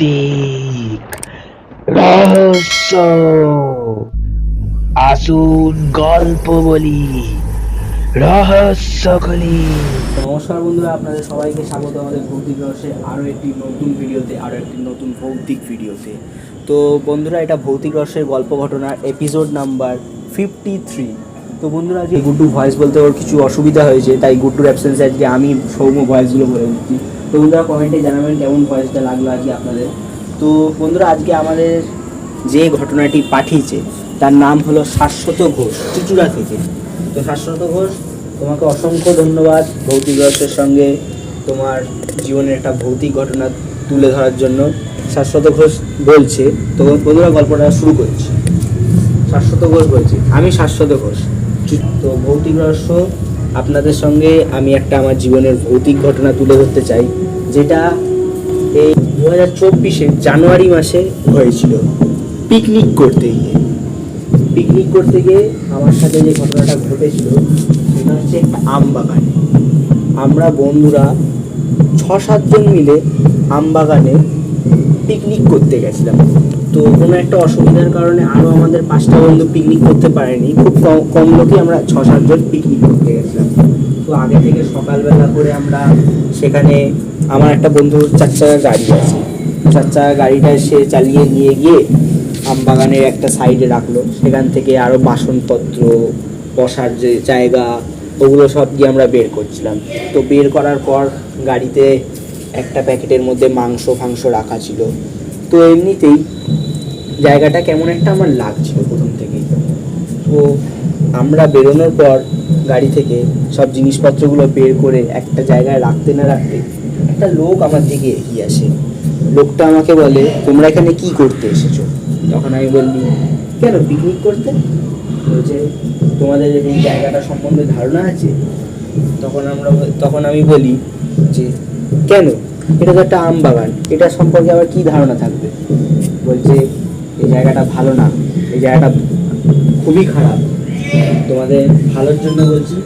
ভৌতিক রহস্য। আসুন গল্প বলি। রহস্য খুলি। নমস্কার বন্ধুরা, আপনাদের সবাইকে স্বাগত আমাদের ভৌতিক রহস্যে আরও একটি নতুন ভিডিওতে, আরও একটি নতুন ভৌতিক ভিডিওতে। তো বন্ধুরা, এটা ভৌতিক রহস্যের গল্প ঘটনার এপিসোড নাম্বার ফিফটি থ্রি তো বন্ধুরা, আজকে গুড্ডু ভয়েস বলতে ওর কিছু অসুবিধা হয়েছে, তাই গুড্ডুর অ্যাবসেন্সে আজকে আমি সৌম্য ভয়েসগুলো বলে দিচ্ছি। তো বন্ধুরা কমেন্টে জানাবেন কেমন ভয়েসটা লাগল আজকে আপনাদের। তো বন্ধুরা, আজকে আমাদের যে ঘটনাটি পাঠিয়েছে, তার নাম হলো শাশ্বত ঘোষ চুচুড়া থেকে। তো শাশ্বত ঘোষ, তোমাকে অসংখ্য ধন্যবাদ ভৌতিক রহস্যের সঙ্গে তোমার জীবনের একটা ভৌতিক ঘটনা তুলে ধরার জন্য। শাশ্বত ঘোষ বলছে, তো বন্ধুরা, গল্পটা শুরু করছি। শাশ্বত ঘোষ বলছি, আমি শাশ্বত ঘোষ। তো ভৌতিক রহস্য আপনাদের সঙ্গে আমি একটা আমার জীবনের ভৌতিক ঘটনা তুলে ধরতে চাই যেটা এই দু হাজার চব্বিশে জানুয়ারি মাসে হয়েছিল। পিকনিক করতে গিয়ে। পিকনিক করতে গিয়ে আমার সাথে যে ঘটনাটা ঘটেছিল সেটা হচ্ছে একটা আম বাগানে। আমরা বন্ধুরা ছ সাতজন মিলে আম বাগানে পিকনিক করতে গেছিলাম। তো কোনো একটা অসুবিধার কারণে আরও আমাদের পাঁচটা বন্ধু পিকনিক করতে পারেনি। খুব কম কম লোকই আমরা ছ সাতজন পিকনিক করতে গেছিলাম। তো আগে থেকে সকালবেলা করে আমরা সেখানে আমার একটা বন্ধুর চার চাকা গাড়ি আছে। চার চাকা গাড়িটা সে চালিয়ে নিয়ে গিয়ে আমবাগানের একটা সাইডে রাখল। সেখান থেকে আরও বাসনপত্র, বসার যে জায়গা, ওগুলো সব দিয়ে আমরা বের করছিলাম। তো বের করার পর গাড়িতে একটা প্যাকেটের মধ্যে মাংস ফাংস রাখা ছিল। তো এমনিতেই জায়গাটা কেমন একটা আমার লাগছিল প্রথম থেকেই। তো আমরা বেরোনোর পর গাড়ি থেকে সব জিনিসপত্রগুলো বের করে একটা জায়গায় রাখতে না রাখতে একটা লোক আমার দিকে এগিয়ে আসে। লোকটা আমাকে বলে, তোমরা এখানে কি করতে এসেছ? তখন আমি বললি, কেন পিকনিক করতে? বলছে, তোমাদের এই জায়গাটা সম্বন্ধে ধারণা আছে? তখন আমরা তখন আমি বলি যে, কেন? এটা তো একটা আম বাগান। এটা সম্পর্কে আবার কি ধারণা থাকবে? বলছে, এই জায়গাটা ভালো না। এই জায়গাটা খুবই খারাপ। তোমাদের ভালোর জন্য বলছি,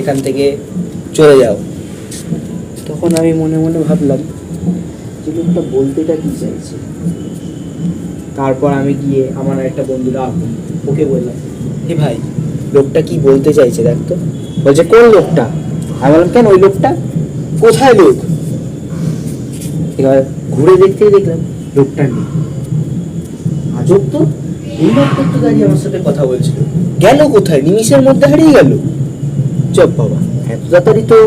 এখান থেকে চলে যাও। তখন আমি মনে মনে ভাবলাম, যে লোকটা বলতেটা কি চাইছে? তারপর আমি গিয়ে আমার একটা বন্ধুরা ওকে বললাম, হে ভাই, লোকটা কি বলতে চাইছে দেখ তো? বলছে, কোন লোকটা? আমি বললাম, কেন ওই লোকটা? কোথায় লোক? এবার ঘুরে দেখতেই দেখলাম লোকটা নেই। আজব তো। এই লোকটা তো দাঁড়িয়ে আমার সাথে কথা বলছিল। গেল কোথায়? নিমিষের মধ্যে হারিয়ে গেল। চপ বাবা, এত তাড়াতাড়ি তো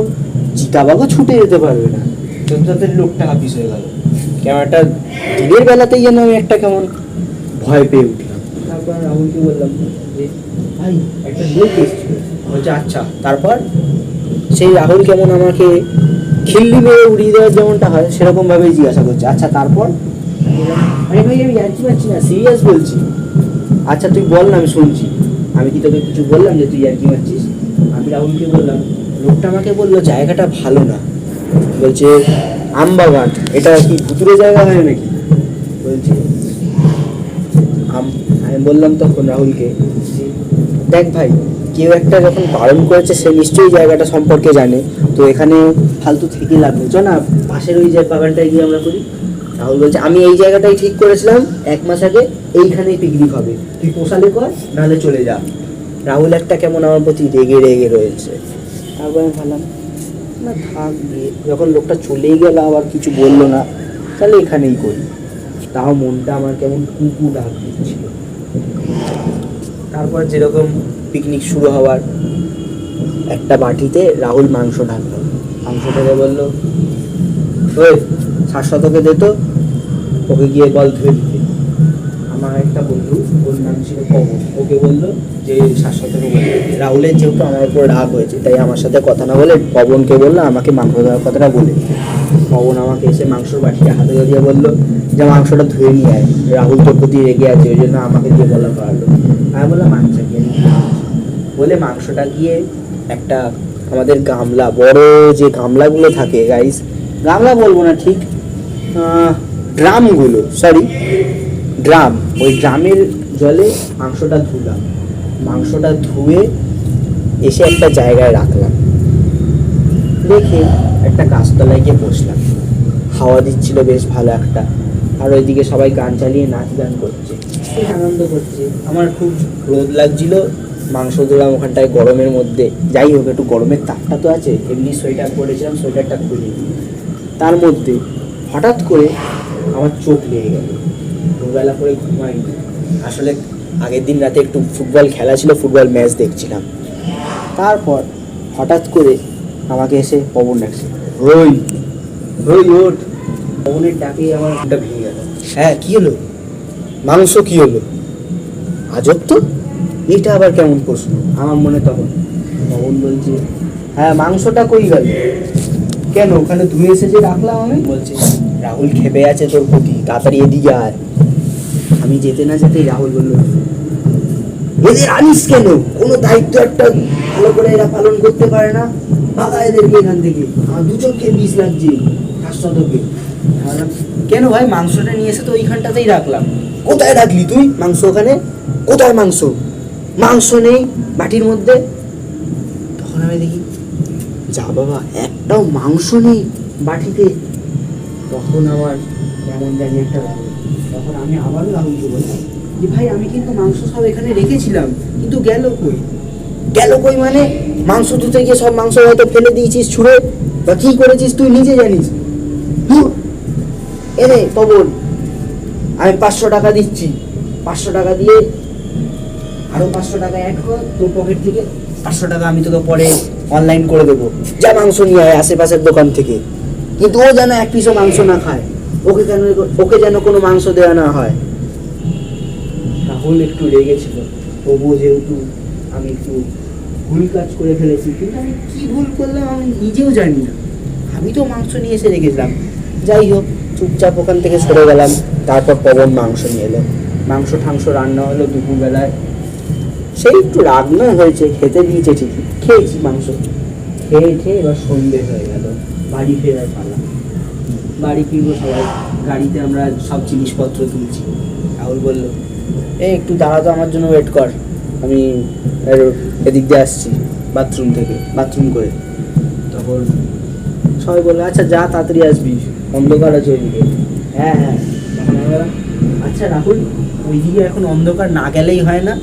চিতাবাগও ছুটে যেতে পারবে না। লোকটা হাফিস হয়ে গেল। একটা দিনের বেলাতেই যেন আমি একটা কেমন ভয় পেয়ে উঠলাম। তারপর রাহুলকে বললাম ভাই, একটা লোক এসেছিল। বলছে আচ্ছা তারপর? সেই রাহুল কেমন আমাকে খিল্লি মেরে উড়িয়ে দেওয়ার যেমনটা হয়, সেরকম ভাবেই জিজ্ঞাসা করছে। আচ্ছা তারপর? আরে ভাই, আমি জানতে পারছি না সিরিয়াস বলছি। আচ্ছা তুই বল না, আমি শুনছি। আমি কি তোকে কিছু বললাম যে তুই ইয়ার্কি মারছিস আমি রাহুলকে বললাম, লোকটা আমাকে বলল, জায়গাটা ভালো না। বলছে, আমবাগান, এটা কি ভুতুরে জায়গা হয় নাকি? বলছে আম- বললাম তখন রাহুলকে, দেখ ভাই কেউ একটা যখন বারণ করেছে, সে নিশ্চয়ই জায়গাটা সম্পর্কে জানে। তো এখানে ফালতু থেকে লাগবে চ না, পাশের ওই যে বাগানটায় গিয়ে আমরা করি। রাহুল বলছে, আমি এই জায়গাটাই ঠিক করেছিলাম, এক মাস আগে এইখানেই পিকনিক হবে। তুই পোষালে কর, নাহলে চলে যা। রাহুল একটা কেমন আমার প্রতি রেগে রেগে রয়েছে। তারপর আমি ভাবলাম, না থাক যখন লোকটা চলেই গেল, আবার কিছু বলল না, তাহলে এখানেই করি। তাও মনটা আমার কেমন কুকু ডাক দিচ্ছিল তারপর যেরকম পিকনিক শুরু হওয়ার একটা বাটিতে রাহুল মাংস ঢাকলো। মাংস ঢেলে বলল শাশ্বতকে দে তো। ওকে গিয়ে বল ধুয়ে দিতে। আমার একটা বন্ধু ওর নাম ছিল পবন। ওকে বলল যে শাশ্বতকে বলে। রাহুলের যেহেতু আমার উপর রাগ হয়েছে, তাই আমার সাথে কথা না বলে পবনকে বলল, আমাকে মাংস দেওয়ার কথাটা বলে পবন আমাকে এসে মাংসর বাটিটা হাতে দিয়ে বলল, যে মাংসটা ধুয়ে নিয়ে আয়। রাহুল তোর প্রতি রেগে আছে, ওই জন্য আমাকে দিয়ে বলা করালো আমি বললাম আচ্ছা আসছি। বলে মাংসটা গিয়ে একটা আমাদের গামলা, বড় যে গামলাগুলো থাকে গাইস গামলা বলব না, ঠিক ড্রামগুলো সরি ড্রাম, ওই ড্রামের জলে মাংসটা ধুলাম। মাংসটা ধুয়ে এসে একটা জায়গায় রাখলাম। রেখে একটা গাছতলায় গিয়ে বসলাম। হাওয়া দিচ্ছিল বেশ ভালো একটা। আর ওইদিকে সবাই গান চালিয়ে নাচ গান করছে। আনন্দ করছে। আমার খুব রোদ লাগছিল। মাংস দিলাম ওখানটায় গরমের মধ্যে। যাই হোক, একটু গরমের তাপটা তো আছে, এমনি সোয়েটার পরেছিলাম, সোয়েটারটা খুলি তার মধ্যে হঠাৎ করে আমার চোখ লেগে গেল। দুবেলা করে ঘুমাইনি আসলে আগের দিন রাতে একটু ফুটবল খেলা ছিল, ফুটবল ম্যাচ দেখছিলাম। তারপর হঠাৎ করে আমাকে এসে পবন ডাকছে রই রই ওঠ। পবনের ডাকে আমার ঘুমটা ভেঙে গেল। হ্যাঁ কী হলো? মাংস কী হলো? আজব তো। এটা আবার কেমন প্রশ্ন? আমার মনে তখন। পবন বলছে হ্যাঁ মাংসটা কই গেল? কেন? ওখানে তুমি এসে যে ডাকলাম আমি বলছে রাহুল খেপে আছে তোর প্রতি তাড়াতাড়ি এদিকে আয়। আমি যেতে না যেতেই রাহুল বলল এদের আনিস কেন? কোনো দায়িত্ব একটা ভালো করে এরা পালন করতে পারে না। বাবা এদেরকে এখান থেকে। আমার দু চোখে বিষ লাগছে হাসপাতালকে কেন ভাই? মাংসটা নিয়ে এসে তো ওইখানটাতেই রাখলাম। কোথায় রাখলি তুই মাংস ওখানে? কোথায় মাংস? মাংস নেই বাটির মধ্যে। তখন আমি দেখি, যা বাবা, একটাও মাংস নেই বাটিতে। তখন আমার কেমন জানি একটা লাগল তখন আমি আবারও রাহুলকে বললাম, যে ভাই, আমি কিন্তু মাংস সব এখানে রেখেছিলাম, কিন্তু গেল কই? গেল কই মানে? মাংস ধুতে গিয়ে সব মাংস হয়তো ফেলে দিয়েছিস ছুঁড়ে, বা কি করেছিস তুই নিজে জানিস? এনে পবন আমি পাঁচশো টাকা দিচ্ছি। পাঁচশো টাকা দিয়ে আরও পাঁচশো টাকা অ্যাড কর তোর পকেট থেকে পাঁচশো টাকা আমি তোকে পরে অনলাইন করে দেবো। যা মাংস নিয়ে আয় আশেপাশের দোকান থেকে। কিন্তু ও যেন এক পিসও মাংস না খায়। ওকে কেন ওকে যেন কোনো মাংস দেওয়া না হয়। রাহুল একটু রেগেছিল তবুও যেহেতু আমি একটু ভুল কাজ করে ফেলেছি, কিন্তু আমি কি ভুল করলাম আমি নিজেও জানি না। আমি তো মাংস নিয়ে এসে রেখেছিলাম। যাই হোক, চুপচাপ ওখান থেকে সরে গেলাম। তারপর পবন মাংস নিয়ে এলো। মাংস ঠাংস রান্না হলো দুপুরবেলায়। সেই একটু রান্না হয়েছে, খেতে দিয়েছে ঠিকই। খেয়েছি মাংস। খেয়ে খেয়ে এবার সন্ধে হয়ে গেল। বাড়ি ফেরার পালা। বাড়ি ফিরবো সবাই। গাড়িতে আমরা সব জিনিসপত্র তুলছি। রাহুল বলল এ একটু দাঁড়া তো আমার জন্য ওয়েট কর। আমি এদিক দিয়ে আসছি বাথরুম থেকে বাথরুম করে। তখন সবাই বলল আচ্ছা যা, তাড়াতাড়ি আসবি। অন্ধকার আছে ওইদিকে। হ্যাঁ হ্যাঁ। আচ্ছা রাহুল, ওইদিকে এখন অন্ধকার না গেলেই হয় না?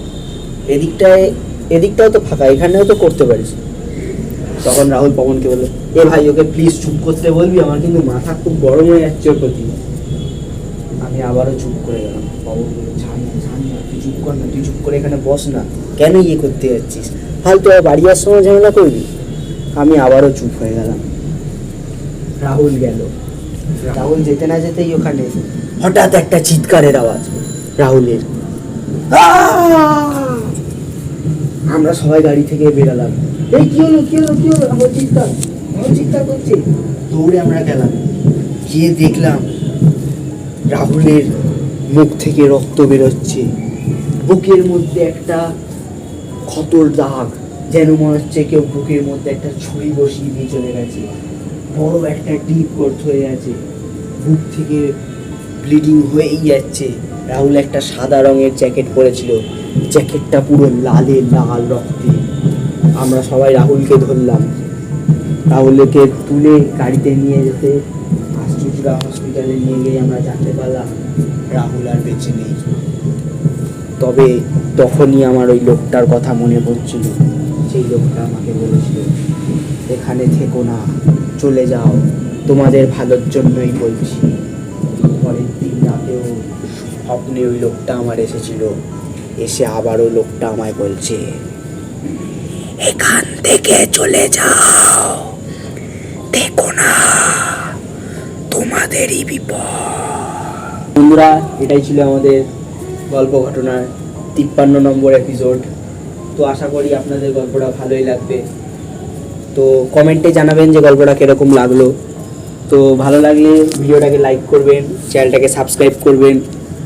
এদিকটায়, এদিকটাও তো ফাঁকা, এখানেও তো করতে পারিস। তখন রাহুল পবনকে বলল, এ ভাই, ওকে প্লিজ চুপ করতে বলবি, আমার কিন্তু মাথা খুব গরম হয়ে যাচ্ছে ওর প্রতি। আমি আবারও চুপ করে গেলাম। পবন ছাড় না তুই চুপ কর না, তুই চুপ করে এখানে বস না। কেন ইয়ে করতে যাচ্ছিস? ফালতু বাড়ি আসার সময় ঝামেলা করবি? আমি আবারও চুপ হয়ে গেলাম। রাহুল গেল। রাহুল যেতে না যেতেই ওখানে হঠাৎ একটা চিৎকারের আওয়াজ। রাহুলের। আহ! আমরা সবাই গাড়ি থেকে বেরালাম। এই কি হলো কি হলো কি হলো? আমার চিৎকার আমার চিৎকার করছে। দৌড়ে আমরা গেলাম। গিয়ে দেখলাম রাহুলের মুখ থেকে রক্ত বেরোচ্ছে। বুকের মধ্যে একটা ক্ষতর দাগ, যেন মনে হচ্ছে কেউ বুকের মধ্যে একটা ছুরি বসিয়ে দিয়ে চলে গেছে। বড় একটা ডিপ গর্ত হয়ে আছে বুক থেকে ব্লিডিং হয়েই যাচ্ছে। রাহুল একটা সাদা রঙের জ্যাকেট পরেছিল। জ্যাকেটটা পুরো লালে, লাল রক্তে। আমরা সবাই রাহুলকে ধরলাম। রাহুলকে তুলে গাড়িতে নিয়ে যেতে আশ্চর্যরা হসপিটালে নিয়ে গিয়ে আমরা জানতে পারলাম, রাহুল আর বেঁচে নেই। তবে তখনই আমার ওই লোকটার কথা মনে পড়ছিল। সেই লোকটা আমাকে বলেছিল, এখানে থেকো না, চলে যাও। তোমাদের ভালোর জন্যই বলছি। পরের দিন রাতেও স্বপ্নে ওই লোকটা আমার এসেছিল। এসে আবারও লোকটা আমায় বলছে, এখান থেকে চলে যাও। দেখো না, তোমাদেরই বিপদ। বন্ধুরা, এটাই ছিল আমাদের গল্প ঘটনার তিপ্পান্ন নম্বর এপিসোড তো আশা করি আপনাদের গল্পটা ভালোই লাগবে। তো কমেন্টে জানাবেন যে গল্পটা কীরকম লাগল। তো ভালো লাগলে ভিডিওটাকে লাইক করবেন চ্যানেলটাকে সাবস্ক্রাইব করবেন,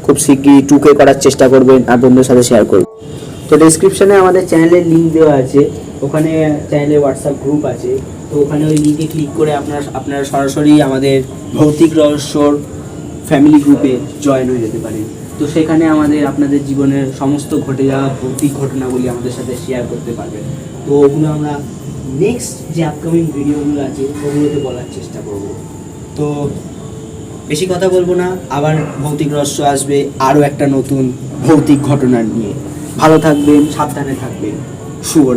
খুব শিগগিরই টুকে করার চেষ্টা করবেন আর বন্ধুদের সাথে শেয়ার করবেন। তো ডিসক্রিপশনে আমাদের চ্যানেলের লিঙ্ক দেওয়া আছে, ওখানে চ্যানেলের হোয়াটসঅ্যাপ গ্রুপ আছে, তো ওখানে ওই লিঙ্কে ক্লিক করে আপনার, আপনারা সরাসরি আমাদের ভৌতিক রহস্যর ফ্যামিলি গ্রুপে জয়েন হয়ে যেতে পারেন। তো সেখানে আমাদের, আপনাদের জীবনের সমস্ত ঘটে যাওয়া ভৌতিক ঘটনাগুলি আমাদের সাথে শেয়ার করতে পারবেন। তো ওগুলো আমরা নেক্সট যে আপকামিং ভিডিওগুলো আছে, ওগুলোতে বলার চেষ্টা করব। তো বেশি কথা বলব না, আবার ভৌতিক রহস্য আসবে, আরও একটা নতুন ভৌতিক ঘটনা নিয়ে। ভালো থাকবেন, সাবধানে থাকবেন। শুভরাত্রি।